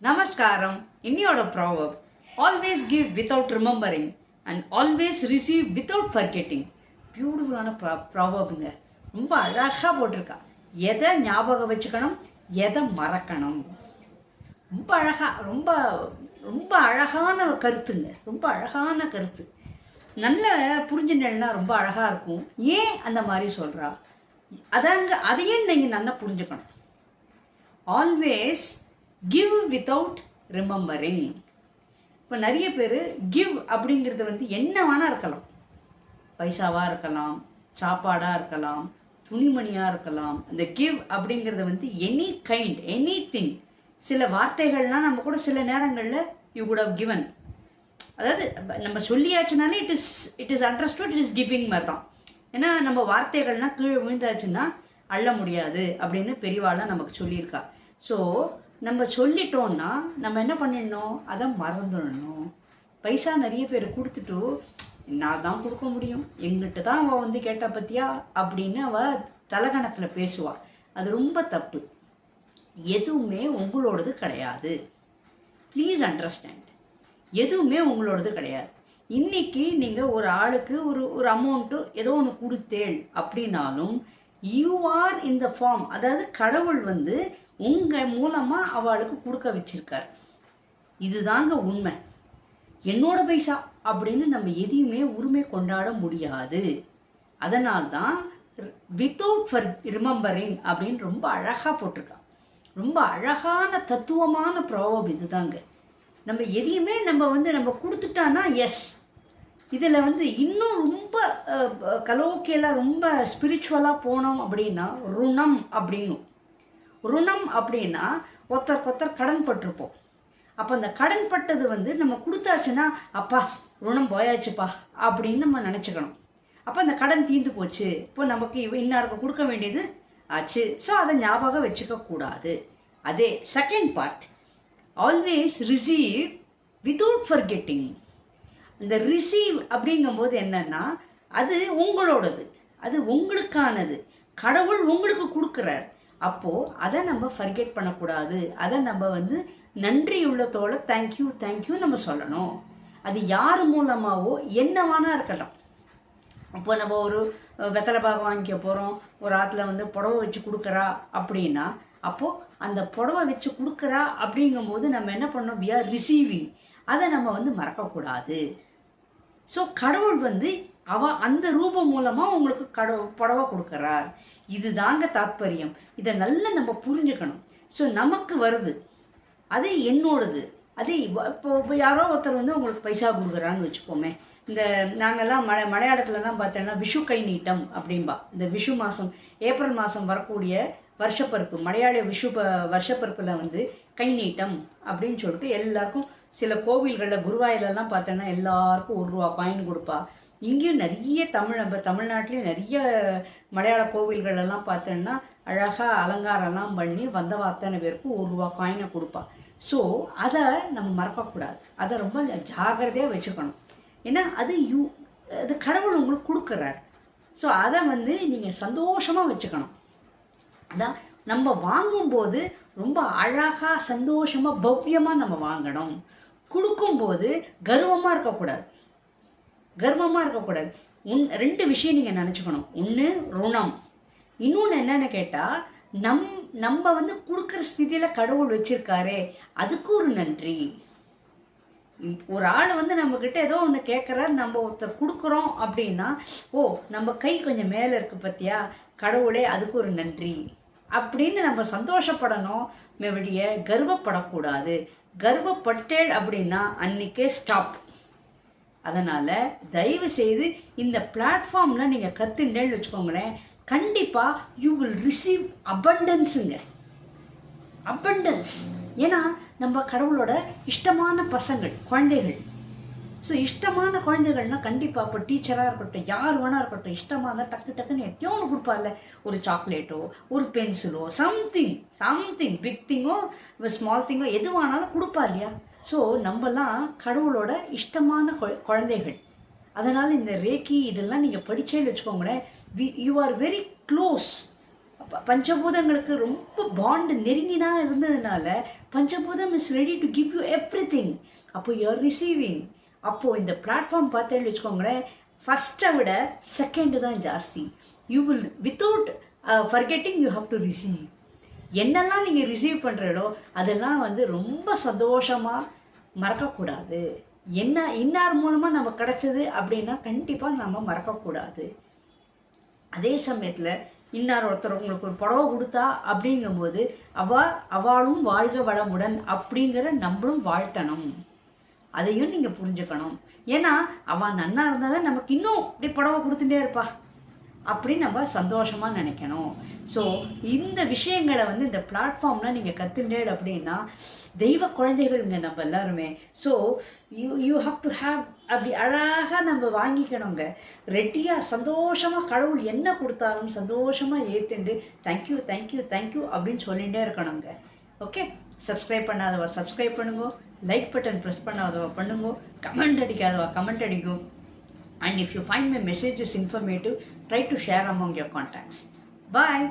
நமஸ்காரம். இன்னியோட proverb always give without remembering and always receive without forgetting பியூட்டிஃபுல்லான ப்ரா ப்ராவப்புங்க ரொம்ப அழகாக போட்டிருக்கா. எதை ஞாபகம் வச்சுக்கணும் எதை மறக்கணும். ரொம்ப அழகாக ரொம்ப ரொம்ப அழகான கருத்துங்க. ரொம்ப அழகான கருத்து. நல்ல புரிஞ்சுட்டேன்னா ரொம்ப அழகாக இருக்கும். ஏன் அந்த மாதிரி சொல்கிறா அதாங்க அதையே நீங்கள் நல்லா புரிஞ்சுக்கணும். ஆல்வேஸ் கிவ் வித்தவுட் ரிமெம்பரிங் இப்போ நிறைய பேர் கிவ் அப்படிங்கிறது வந்து என்ன வேணால் இருக்கலாம். பைசாவாக இருக்கலாம் சாப்பாடாக இருக்கலாம் துணிமணியாக இருக்கலாம். அந்த கிவ் அப்படிங்கிறது வந்து எனி கைண்ட் எனி திங் சில வார்த்தைகள்லாம் நம்ம கூட சில நேரங்களில் யூ குட் ஹவ் கிவன் அதாவது நம்ம சொல்லியாச்சுனாலே it is it is understood it is giving மாதிரி தான் ஏன்னா நம்ம வார்த்தைகள்லாம் கீழே விழுந்தாச்சுன்னா அள்ள முடியாது அப்படின்னு பெரியவாளாக நமக்கு சொல்லியிருக்கா. ஸோ நம்ம சொல்லிட்டோம்னா நம்ம என்ன பண்ணிடணும்? அதை மறந்துடணும். பைசா நிறைய பேர் கொடுத்துட்டு நான் தான் கொடுக்க முடியும். எங்கிட்ட தான் அவள் வந்து கேட்டா பத்தியா? அப்படின்னு அவள் தலகணத்தில் பேசுவாள் அது ரொம்ப தப்பு. எதுவுமே உங்களோடது கிடையாது. ப்ளீஸ் அண்டர்ஸ்டாண்ட் எதுவுமே உங்களோடது கிடையாது. இன்னைக்கு நீங்கள் ஒரு ஆளுக்கு ஒரு ஒரு அமௌண்ட்டு ஏதோ ஒன்று கொடுத்தேள் அப்படின்னாலும் யூ ஆர் இந்த ஃபார்ம் அதாவது கடவுள் வந்து உங்கள் மூலமாக அவளுக்கு கொடுக்க வச்சிருக்கார். இதுதாங்க உண்மை. என்னோட பைசா அப்படின்னு நம்ம எதையுமே உரிமை கொண்டாட முடியாது. அதனால்தான் வித்தவுட் ஃபர் ரிமெம்பரிங் அப்படின்னு ரொம்ப அழகாக போட்டிருக்கான். ரொம்ப அழகான தத்துவமான ப்ராபம் இதுதாங்க. நம்ம எதையுமே நம்ம வந்து நம்ம கொடுத்துட்டானா எஸ் இதில் வந்து இன்னும் ரொம்ப கலோக்கியலாக ரொம்ப ஸ்பிரிச்சுவலாக போனோம் அப்படின்னா ருணம் அப்படின்னும் ருணம் அப்படின்னா ஒருத்தருக்கு ஒருத்தர் கடன் பட்டிருப்போம். அப்போ அந்த கடன் பட்டது வந்து நம்ம கொடுத்தாச்சுன்னா அப்பா ருணம் போயாச்சுப்பா அப்படின்னு நம்ம நினச்சிக்கணும். அப்போ அந்த கடன் தீர்ந்து போச்சு. இப்போ நமக்கு இன்னாருக்கு கொடுக்க வேண்டியது ஆச்சு. ஸோ அதை ஞாபகம் வச்சுக்கக்கூடாது அதே second part always receive without forgetting getting இந்த ரிசீவ் அப்படிங்கும்போது என்னன்னா அது உங்களோடது. அது உங்களுக்கானது. கடவுள் உங்களுக்கு கொடுக்குறார். அப்போது அதை நம்ம ஃபர்கெட் பண்ணக்கூடாது. அதை நம்ம வந்து நன்றி உள்ளத்தோட தேங்க்யூ தேங்க்யூ நம்ம சொல்லணும். அது யார் மூலமாகவோ என்னவானா இருக்கலாம். இப்போ நம்ம ஒரு வெத்தலை பாகம் வாங்கிக்க போகிறோம் ஒரு ஆற்றுல வந்து புடவை வச்சு கொடுக்குறா அப்படின்னா அப்போது அந்த புடவை வச்சு கொடுக்குறா அப்படிங்கும்போது நம்ம என்ன பண்ணோம் வி ஆர் ரிசீவிங் அதை நம்ம வந்து மறக்கக்கூடாது. ஸோ கடவுள் வந்து அவ அந்த ரூபம் மூலமாக உங்களுக்கு கடவு புடவை கொடுக்குறார். இது தாங்க தாத்பரியம். இதை நல்லா நம்ம புரிஞ்சுக்கணும். ஸோ நமக்கு வருது. அது என்னோடது. அது இப்போ இப்போ யாரோ ஒருத்தர் வந்து உங்களுக்கு பைசா கொடுக்குறான்னு வச்சுக்கோமே. இந்த நாங்கள்லாம் மலை மலையாளத்துலலாம் பார்த்தோன்னா விஷு கை நீட்டம் அப்படின்பா இந்த விஷு மாதம் ஏப்ரல் மாதம் வரக்கூடிய வருஷப்பருப்பு மலையாள விஷு ப வருஷப்பருப்பில் வந்து கை நீட்டம் அப்படின்னு சொல்லிட்டு எல்லாருக்கும் சில கோவில்களில் குருவாயிலெல்லாம் பார்த்தோன்னா எல்லாருக்கும் ஒரு ரூபா காயின் கொடுப்பா. இங்கேயும் நிறைய தமிழ் நம்ம தமிழ்நாட்டிலையும் நிறைய மலையாள கோவில்களெல்லாம் பார்த்தோன்னா அழகாக அலங்காரம்லாம் பண்ணி வந்த அத்தனை பேருக்கும் ஒரு ரூபா காயினை கொடுப்பா. ஸோ அதை நம்ம மறக்கக்கூடாது. அதை ரொம்ப ஜாகிரதையாக வச்சுக்கணும். ஏன்னா அது யூ அது கடவுள் உங்களுக்கு கொடுக்குறார். ஸோ அதை வந்து நீங்கள் சந்தோஷமாக வச்சுக்கணும். அதான் நம்ம வாங்கும்போது ரொம்ப அழகாக சந்தோஷமாக பவ்யமாக நம்ம வாங்கணும். கொடுக்கும்போது கர்வமாக இருக்கக்கூடாது. கர்வமாக இருக்கக்கூடாது. உன் ரெண்டு விஷயம் நீங்கள் நினச்சிக்கணும். ஒன்று ருணம். இன்னொன்று என்னென்னு கேட்டால் நம் நம்ம வந்து கொடுக்குற ஸ்திதியில் கடவுள் வச்சிருக்காரே அதுக்கு ஒரு நன்றி. ஒரு ஆள் வந்து நம்மக்கிட்ட ஏதோ ஒன்று கேட்குறாரு நம்ம ஒருத்தர் கொடுக்குறோம் அப்படின்னா ஓ நம்ம கை கொஞ்சம் மேலே இருக்குது பார்த்தியா கடவுளே அதுக்கு ஒரு நன்றி. அப்படின்னு நம்ம சந்தோஷப்படணும் வெளிய கர்வப்படக்கூடாது. கர்வப்பட்டேள் அப்படின்னா அன்னைக்கே ஸ்டாப் அதனால் தயவு செய்து இந்த பிளாட்ஃபார்மில் நீங்கள் கற்றுண்டேன்னு வச்சுக்கோங்களேன் கண்டிப்பாக யூ வில் ரிசீவ் அபண்டன்ஸுங்க அபண்டன்ஸ் ஏன்னா நம்ம கடவுளோட இஷ்டமான பசங்கள் குழந்தைகள் ஸோ இஷ்டமான குழந்தைகள்னால் கண்டிப்பாக இப்போ டீச்சராக இருக்கட்டும் யார் வேணா இருக்கட்டும் இஷ்டமாக இருந்தால் டக்கு டக்குன்னு எத்தையோ ஒன்று கொடுப்பார்ல ஒரு சாக்லேட்டோ ஒரு பென்சிலோ சம்திங் சம்திங் பிக் திங்கோ ஸ்மால் திங்கோ எதுவானாலும் கொடுப்பா இல்லையா? ஸோ நம்மலாம் கடவுளோட இஷ்டமான குழந்தைகள். அதனால் இந்த ரேக்கி இதெல்லாம் நீங்கள் படித்தேன்னு வச்சுக்கோங்களேன் we you are very close பஞ்சபூதங்களுக்கு ரொம்ப பாண்ட் நெருங்கினா இருந்ததுனால பஞ்சபூதம் is ready to give you everything அப்போ யூஆர் ரிசீவிங் அப்போது இந்த பிளாட்ஃபார்ம் பார்த்தேன்னு வச்சுக்கோங்களேன் ஃபஸ்ட்டை விட செகண்டு தான் ஜாஸ்தி. You will without forgetting you have to receive என்னெல்லாம் நீங்கள் ரிசீவ் பண்ணுறீங்களோ அதெல்லாம் வந்து ரொம்ப சந்தோஷமாக மறக்கக்கூடாது. என்ன இன்னார் மூலமாக நம்ம கிடச்சது அப்படின்னா கண்டிப்பாக நம்ம மறக்கக்கூடாது. அதே சமயத்தில் இன்னார் ஒருத்தர் உங்களுக்கு ஒரு புடவை கொடுத்தா அப்படிங்கும்போது அவ அவளும் வாழ்க வளமுடன் அப்படிங்கிற நம்மளும் வாழ்த்தணும். அதையும் நீங்கள் புரிஞ்சுக்கணும். ஏன்னா அவன் நன்னா இருந்தால் தான் நமக்கு இன்னும் இப்படி புடவை கொடுத்துட்டே இருப்பா. அப்படின்னு நம்ம சந்தோஷமாக நினைக்கணும். ஸோ இந்த விஷயங்களை வந்து இந்த பிளாட்ஃபார்மில் நீங்கள் கற்றுண்டேன் அப்படின்னா தெய்வ குழந்தைகள்ங்க நம்ம எல்லாருமே. So you you have to have அப்படி அழகாக நம்ம வாங்கிக்கணுங்க. ரெட்டியாக சந்தோஷமாக கடவுள் என்ன கொடுத்தாலும் சந்தோஷமாக ஏற்றுண்டு தேங்க்யூ தேங்க்யூ தேங்க்யூ அப்படின்னு சொல்லிகிட்டே இருக்கணுங்க. ஓகே சப்ஸ்கிரைப் பண்ணாதவ சப்ஸ்கிரைப் பண்ணுங்க. லைக் பட்டன் ப்ரெஸ் பண்ணாதவா பண்ணுங்க கமெண்ட் அடிக்காதவா கமெண்ட் அடிக்கும் and if you find my messages informative try to share among your contacts bye